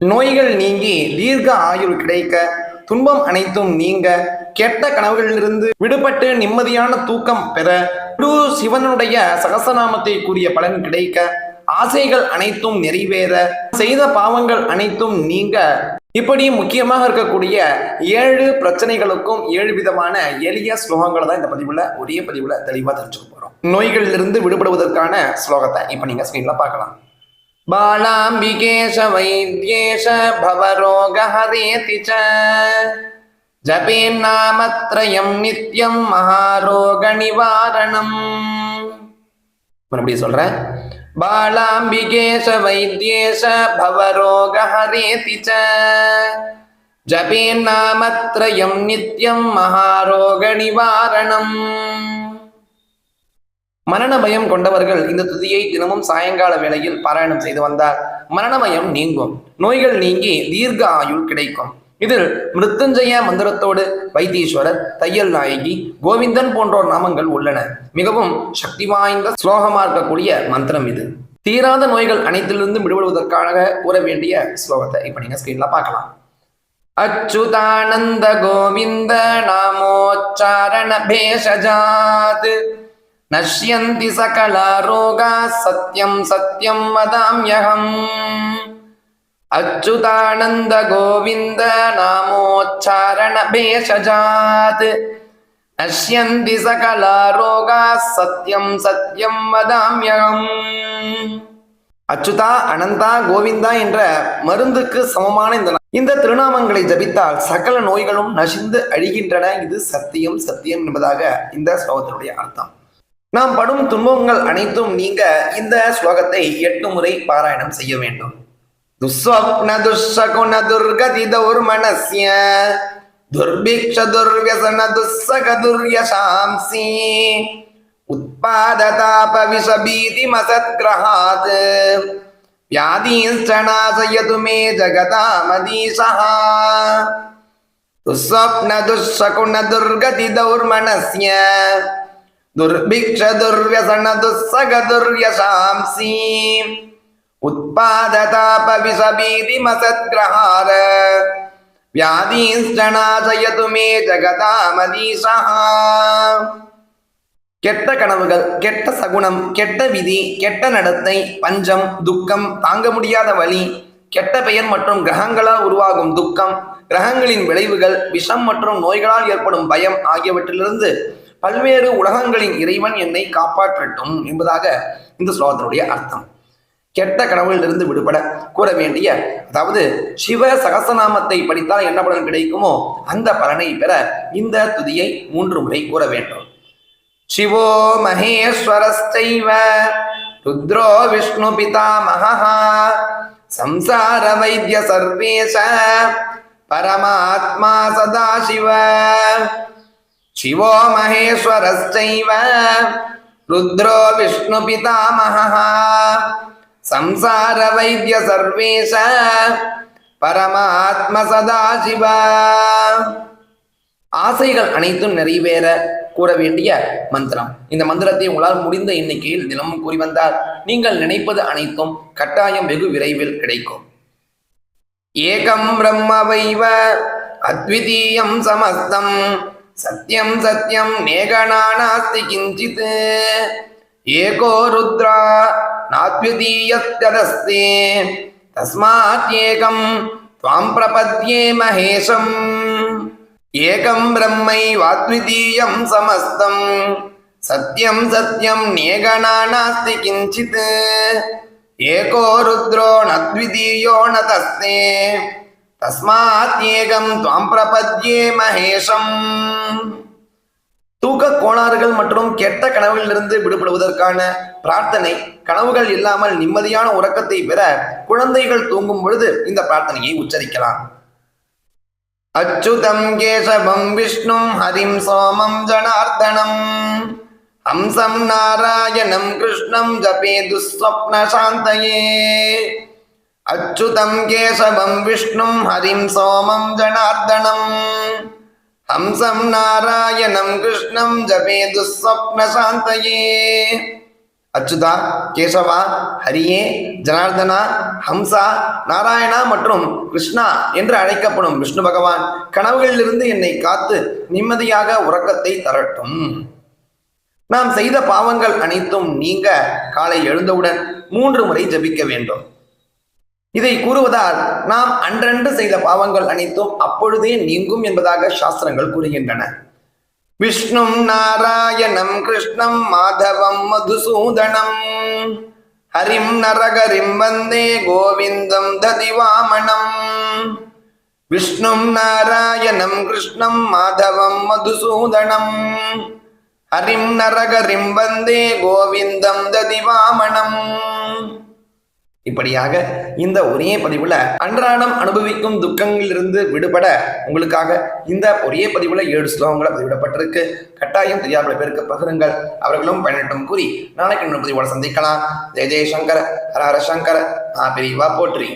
நோய்கள் நீங்கி தீர்க்க ஆயுள் கிடைக்க துன்பம் அனைத்தும் நீங்க கெட்ட கனவுகளிலிருந்து விடுபட்டு நிம்மதியான தூக்கம் பெற குரு சிவனுடைய சகசநாமத்தை கூறிய பலன் கிடைக்க ஆசைகள் அனைத்தும் நிறைவேற செய்த பாவங்கள் அனைத்தும் நீங்க. இப்படி முக்கியமாக இருக்கக்கூடிய ஏழு பிரச்சனைகளுக்கும் ஏழு விதமான எளிய ஸ்லோகங்களை தான் இந்த பதிவுல ஒரே பதிவுல தெளிவா தெரிஞ்சுக்க போறோம். நோய்களிலிருந்து விடுபடுவதற்கான ஸ்லோகத்தை இப்ப நீங்க ஸ்கிரீன்ல பார்க்கலாம். बालाम्बिकेश वैद्येश भवरोगहरेति च जपेन्नामत्रयं नित्यं महारोगनिवारणम् மறுபடியும் சொல்றேன் பாலாம்பிகேஷ வைத்தியேஷ பவரோகஹரேதி ச ஜபேன்னாமத்ரயம் நித்யம் மகாரோக நிவாரணம் மரண பயம் கொண்டவர்கள் இந்த துதியை தினமும் சாயங்கால வேளையில் பாராயணம் செய்து வந்தார். மரணமயம் நீங்கும். நோய்கள் நீங்கி தீர்க்க ஆயுள் கிடைக்கும். இதில் மிருத்துஞ்சய மந்திரத்தோடு வைத்தீஸ்வரர் தையல் நாயகி கோவிந்தன் போன்றோர் நாமங்கள் உள்ளன. மிகவும் சக்தி வாய்ந்த ஸ்லோகமா இருக்கக்கூடிய மந்திரம் இது. தீராத நோய்கள் அனைத்திலிருந்து விடுபடுவதற்காக கூற வேண்டிய ஸ்லோகத்தை இப்ப நீங்க ஸ்கிரீன்ல பார்க்கலாம். அச்சுதானந்த கோவிந்த நாமோச்சாரண பேஷஜாத். நஷ்யந்தி சகலாரோகா சத்யம் சத்யம் மதாம்யகம் அச்சுதானந்த கோவிந்த நாமோச்சாரண பேஷஜாத் நஷ்யந்தி சகலாரோகா சத்யம் சத்யம் மதாம்யகம் அச்சுதா அனந்தா கோவிந்தா என்ற மருந்துக்கு சமமான இந்த இந்த திருநாமங்களை ஜபித்தால் சகல நோய்களும் நசிந்து அழிகின்றன. இது சத்தியம் சத்தியம் என்பதாக இந்த ஸ்லோகத்தினுடைய அர்த்தம். நாம் படும் துன்பங்கள் அனைத்தும் நீங்க இந்த ஸ்லோகத்தை எட்டு முறை பாராயணம் செய்ய வேண்டும். துஸ்வப்ன துஷகுண துர்கதி தௌர்மனஸ்ய துர்பிக்ஷ துர்வியசன துஸ்ஸக துர்யசாம்சி உத்பாததாப விஷபீதி மசத்கிரகாத் ದುರ್ಭಿಕ್ಷ ದುರ್ವ್ಯಸನ ದುಸ್ಸಗ ದುರ್ಯಶಾಂಸಿ ಉತ್ಪಾದತಾಪ ವಿಷ ಬೀದಿ ಮಸದ್ಗ್ರಹಾರ வியாதீஷ்டனாசயது மே ஜகதாமதீஷா கெட்ட கனவுகள் கெட்ட சகுணம் கெட்ட விதி கெட்ட நடத்தை பஞ்சம் துக்கம் தாங்க முடியாத வழி கெட்ட பெயர் மற்றும் கிரகங்களால் உருவாகும் துக்கம் கிரகங்களின் விளைவுகள் விஷம் மற்றும் நோய்களால் ஏற்படும் பயம் ஆகியவற்றிலிருந்து பல்வேறு உலகங்களின் இறைவன் என்னை காப்பாற்றட்டும் என்பதாக இந்த ஸ்லோகத்தினுடைய அர்த்தம். கெட்ட கடவுளிலிருந்து விடுபட கூற வேண்டிய அதாவது சிவ சகசநாமத்தை படித்தால் என்ன பலன் கிடைக்குமோ அந்த பலனை பெற இந்த துதியை மூன்று முறை கூற வேண்டும். சிவோ மகேஸ்வரஸ்தைவ ருத்ரோ விஷ்ணு பிதா பிதாமகா சம்சார வைத்திய சர்வேச பரமாத்மா சதா சிவ शिवो महेश्वरश्चैव रुद्रो विष्णुपितामहः संसारवैद्य सर्वेश परमात्म सदाशिव ஆசைகள் அனைத்தும் நிறைவேற கூற வேண்டிய மந்திரம் இந்த மந்திரத்தை உங்களால் முடிந்த எண்ணிக்கையில் தினமும் கூறி வந்தால் நீங்கள் நினைப்பது அனைத்தும் கட்டாயம் வெகு விரைவில் கிடைக்கும் ஏகம் பிரம்ம வைவ அத்விதீயம் சமஸ்தம் सत्यं सत्यं मेघना नास्ति किञ्चित् एको रुद्रा नाद्वितीयत्यदस्ति तस्मात्येकं त्वां प्रपद्ये महेशम् एकं ब्रह्मैवाद्वितीयं समस्तं सत्यं सत्यं नेगणा नास्ति किञ्चित् एको रुद्रो न द्वितीयो न तस्ते தஸ்மாத்யேகம் துவாம் பிரபத்யே மகேஷம். தூக்க கோளாறுகள் மற்றும் கெட்ட கனவுகளிலிருந்து விடுபடுவதற்கான பிரார்த்தனை கனவுகள் இல்லாமல் நிம்மதியான உறக்கத்தை பெற குழந்தைகள் தூங்கும் பொழுது இந்த பிரார்த்தனையை உச்சரிக்கலாம். அச்சுதம் கேசவம் விஷ்ணும் ஹரிம் சோமம் ஜனார்த்தனம். அம்சம் நாராயணம் கிருஷ்ணம் ஜபே துஸ்வப்ன சாந்தையே அச்சுதம் கேசவம் விஷ்ணும் ஹரிம் சோமம் ஜனார்தனம். ஹம்சம் நாராயணம் கிருஷ்ணம் ஜபே துஸ்வப்ன சாந்தயே. அச்சுதா கேசவா ஹரியே ஜனார்தனா ஹம்சா நாராயணா மற்றும் கிருஷ்ணா என்று அழைக்கப்படும் விஷ்ணு பகவான் கனவுகளிலிருந்து என்னை காத்து நிம்மதியாக உறக்கத்தை தரட்டும். நாம் செய்த பாவங்கள் அனைத்தும் நீங்க காலை எழுந்தவுடன் மூன்று முறை ஜபிக்க வேண்டும். இதை கூறுவதால் நாம் அன்றன்று செய்த பாவங்கள் அனைத்தும் அப்பொழுதே நீங்கும் என்பதாக சாஸ்திரங்கள் கூறுகின்றன. விஷ்ணும் நாராயணம் கிருஷ்ணம் மாதவம் மதுசூதனம் ஹரிம் நரகரிம் வந்தே கோவிந்தம் ததிவாமணம். விஷ்ணும் நாராயணம் கிருஷ்ணம் மாதவம் மதுசூதனம் ஹரிம் நரகரிம் வந்தே கோவிந்தம் ததிவாமணம். இப்படியாக இந்த ஒரே பதிவுல அன்றாடம் அனுபவிக்கும் துக்கங்களிலிருந்து விடுபட உங்களுக்காக இந்த ஒரே பதிவுல ஏழு ஸ்லோகங்களை பதிவிடப்பட்டிருக்கு. கட்டாயம் தெரியாத பேருக்கு பகிருங்கள். அவர்களும் பயனட்டும் கூறி நாளைக்கு இன்னொரு பதிவோட சந்திக்கலாம். ஜெய ஜெயசங்கர ஹர ஹர சங்கர் ஆ பெரியவா போற்றி.